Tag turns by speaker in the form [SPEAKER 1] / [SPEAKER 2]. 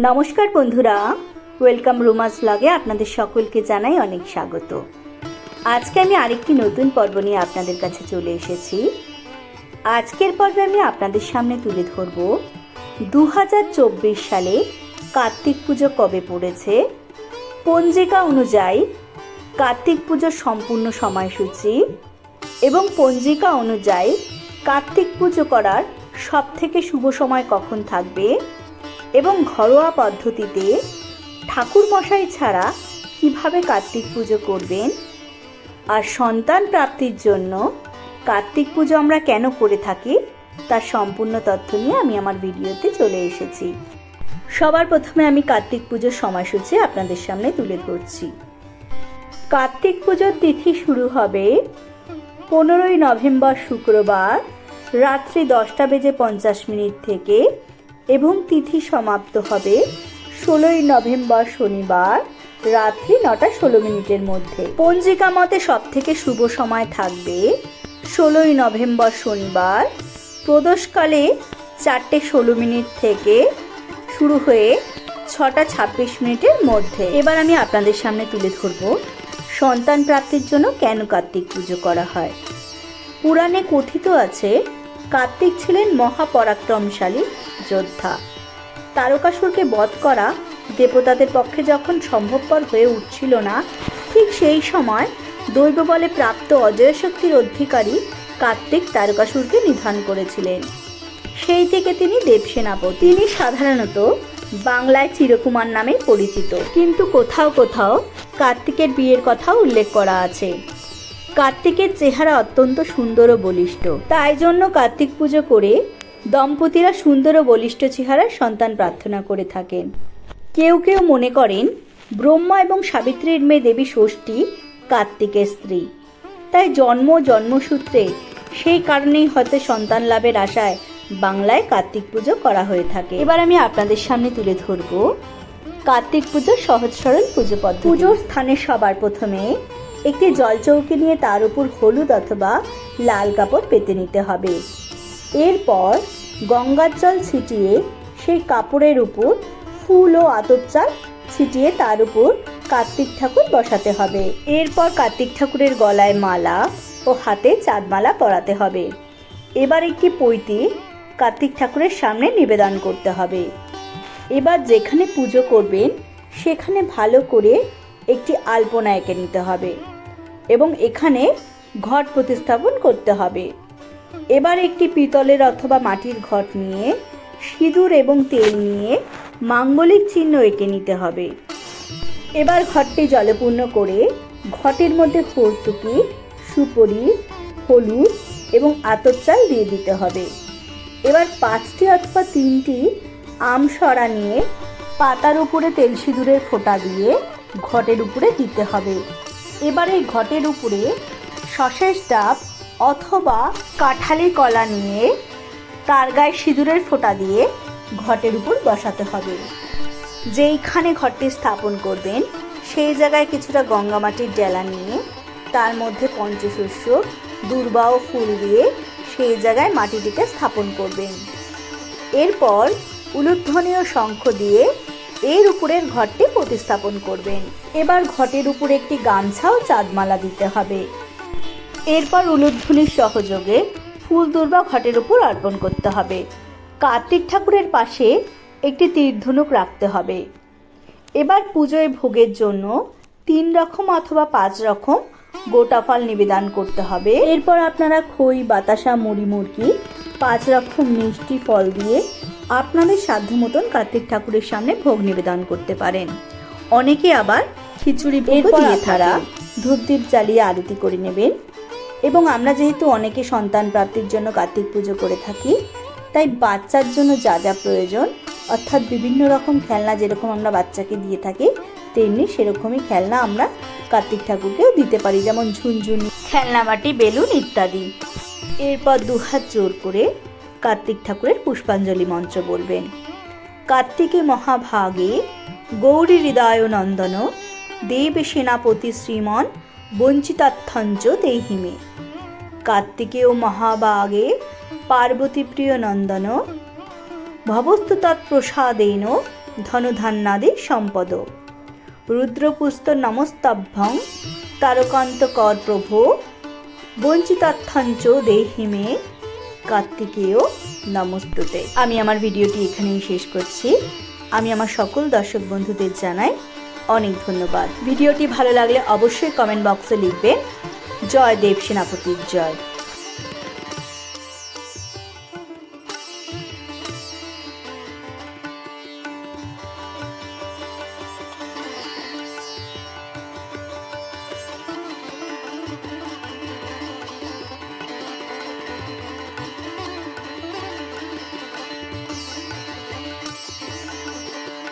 [SPEAKER 1] নমস্কার বন্ধুরা, welcome Roma's ব্লগে আপনাদের সকলকে জানাই অনেক স্বাগত। আজকে আমি আরেকটি নতুন পর্ব নিয়ে আপনাদের কাছে চলে এসেছি। আজকের পর্বে আমি আপনাদের সামনে তুলে ধরব দু হাজার চব্বিশ সালে কার্তিক পুজো কবে পড়েছে, পঞ্জিকা অনুযায়ী কার্তিক পুজোর সম্পূর্ণ সময়সূচি এবং পঞ্জিকা অনুযায়ী কার্তিক পুজো করার সব থেকে শুভ সময় কখন থাকবে এবং ঘরোয়া পদ্ধতিতে ঠাকুর মশাই ছাড়া কীভাবে কার্তিক পুজো করবেন? আর সন্তান প্রাপ্তির জন্য কার্তিক পুজো আমরা কেন করে থাকি? তার সম্পূর্ণ তথ্য নিয়ে আমি আমার ভিডিওতে চলে এসেছি। সবার প্রথমে আমি কার্তিক পুজোর সময়সূচি আপনাদের সামনে তুলে ধরছি। কার্তিক পুজোর তিথি শুরু হবে পনেরোই নভেম্বর শুক্রবার রাত্রি দশটা বেজে পঞ্চাশ মিনিট থেকে এবং তিথি সমাপ্ত হবে ষোলোই নভেম্বর শনিবার রাত্রি নটা ষোলো মিনিটের মধ্যে। পঞ্জিকা মতে সব থেকে শুভ সময় থাকবে ষোলোই নভেম্বর শনিবার। প্রদোষকালে চারটে ষোলো মিনিট থেকে শুরু হয়ে ছটা ছাব্বিশ মিনিটের মধ্যে। এবার আমি আপনাদের সামনে তুলে ধরব সন্তান প্রাপ্তির জন্য কেন কার্তিক পুজো করা হয়। পুরাণে কথিত আছে কার্তিক ছিলেন মহাপরাক্রমশালী যোদ্ধা। তারকাসুরকে বধ করা দেবতাদের পক্ষে যখন সম্ভবপর হয়ে উঠছিল না, ঠিক সেই সময় দৈব বলে প্রাপ্ত অজয় শক্তির অধিকারী কার্তিক তারকাসুরকে নিধন করেছিলেন। সেই থেকে তিনি দেবসেনাপতি। তিনি সাধারণত বাংলায় চিরকুমার নামে পরিচিত। কিন্তু কোথাও কোথাও কার্তিকের বিয়ের কথাও উল্লেখ করা আছে। কার্তিকের চেহারা অত্যন্ত সুন্দর ও বলিষ্ঠ। তাই জন্য কার্তিক পুজো করে দম্পতিরা সুন্দর ও বলিষ্ঠ চেহারার সন্তান প্রার্থনা করে থাকেন। কেউ কেউ মনে করেন, ব্রহ্মা এবং সাবিত্রীর মেয়ে দেবী ষষ্ঠী কার্তিকের স্ত্রী। তাই জন্ম জন্মসূত্রে সেই কারণেই হয়তো সন্তান লাভের আশায় বাংলায় কার্তিক পুজো করা হয়ে থাকে। এবার আমি আপনাদের সামনে তুলে ধরব কার্তিক পুজোর সহজ সরল পুজো পদ্ধতি। পুজোর স্থানে সবার প্রথমে একটি জলচৌকি নিয়ে তার উপর হলুদ অথবা লাল কাপড় পেতে নিতে হবে। এরপর গঙ্গার জল ছিটিয়ে সেই কাপড়ের উপর ফুল ও আতপ চাল ছিটিয়ে তার উপর কার্তিক ঠাকুর বসাতে হবে। এরপর কার্তিক ঠাকুরের গলায় মালা ও হাতে চাঁদমালা পরাতে হবে। এবার একটি পৈতি কার্তিক ঠাকুরের সামনে নিবেদন করতে হবে। এবার যেখানে পুজো করবেন, সেখানে ভালো করে একটি আলপনা এঁকে নিতে হবে। এবং এখানে ঘট প্রতিস্থাপন করতে হবে। এবার একটি পিতলের অথবা মাটির ঘট নিয়ে সিঁদুর এবং তেল নিয়ে মাঙ্গলিক চিহ্ন এঁকে নিতে হবে। এবার ঘরটি জলপূর্ণ করে ঘটের মধ্যে হর্তুকি সুপরি, হলুদ এবং আতর চাল দিয়ে দিতে হবে। এবার পাঁচটি অথবা তিনটি আম সরা নিয়ে পাতার উপরে তেল সিঁদুরের ফোঁটা দিয়ে ঘটের উপরে দিতে হবে। এবার এই ঘটের উপরে সশেষ ডাব অথবা কাঁঠালি কলা নিয়ে তার গায়ে সিঁদুরের ফোঁটা দিয়ে ঘটের উপর বসাতে হবে। যেইখানে ঘরটি স্থাপন করবেন, সেই জায়গায় কিছুটা গঙ্গা মাটির ডেলা নিয়ে তার মধ্যে পঞ্চশস্য, দুর্বা ও ফুল দিয়ে সেই জায়গায় মাটিটিকে স্থাপন করবেন। এরপর উলুধ্বনি ও শঙ্খ দিয়ে এর উপরের ঘরটি প্রতিস্থাপন করবেন। এবার ঘটের উপরে একটি গামছা ও চাঁদমালা দিতে হবে। এরপর উলুধ্বনির সহযোগে ফুল দুর্বা ঘটের উপর অর্পণ করতে হবে। কার্তিক ঠাকুরের পাশে একটি তীরধনুক রাখতে হবে। এবার পুজোয় ভোগের জন্য তিন রকম অথবা পাঁচ রকম গোটা ফল নিবেদন করতে হবে। এরপর আপনারা খই, বাতাসা, মুড়ি মুরগি পাঁচ রকম মিষ্টি ফল দিয়ে আপনাদের সাধ্য মতন কার্তিক ঠাকুরের সামনে ভোগ নিবেদন করতে পারেন। অনেকে আবার খিচুড়ি ভোগ দিয়ে তারা ধূপদীপ জ্বালিয়ে আরতি করে নেবেন। এবং আমরা যেহেতু অনেকে সন্তান প্রাপ্তির জন্য কার্তিক পুজো করে থাকি তাই বাচ্চার জন্য যা যা প্রয়োজন অর্থাৎ বিভিন্ন রকম খেলনা যেরকম আমরা বাচ্চাকে দিয়ে থাকি তেমনি সেরকমই খেলনা আমরা কার্তিক ঠাকুরকেও দিতে পারি যেমন ঝুনঝুনি খেলনাবাটি বেলুন ইত্যাদি। এরপর দুহাত জোর করে কার্তিক ঠাকুরের পুষ্পাঞ্জলি মন্ত্র বলবেন। কার্তিকে মহাভাগে গৌরী হৃদয় নন্দন, দেব সেনাপতি শ্রীমন বঞ্চিতার্থঞ্চ দেহিমে। কার্তিকেয় মহাভাগে পার্বতী প্রিয় নন্দন ভবস্তু তৎপ্রসাদেন ধনধান্যাদি সম্পদ। রুদ্রপুস্ত নমস্তভ্যং তারকান্ত কর প্রভু বঞ্চিতার্থঞ্চ দেহিমে। কার্তিকেয় নমস্তুতে। আমি আমার ভিডিওটি এখানেই শেষ করছি। আমি আমার সকল দর্শক বন্ধুদের জানাই অনেক ধন্যবাদ। ভিডিওটি ভালো লাগলে অবশ্যই কমেন্ট বক্সে লিখবেন। জয় দেব সেনাপতির জয়।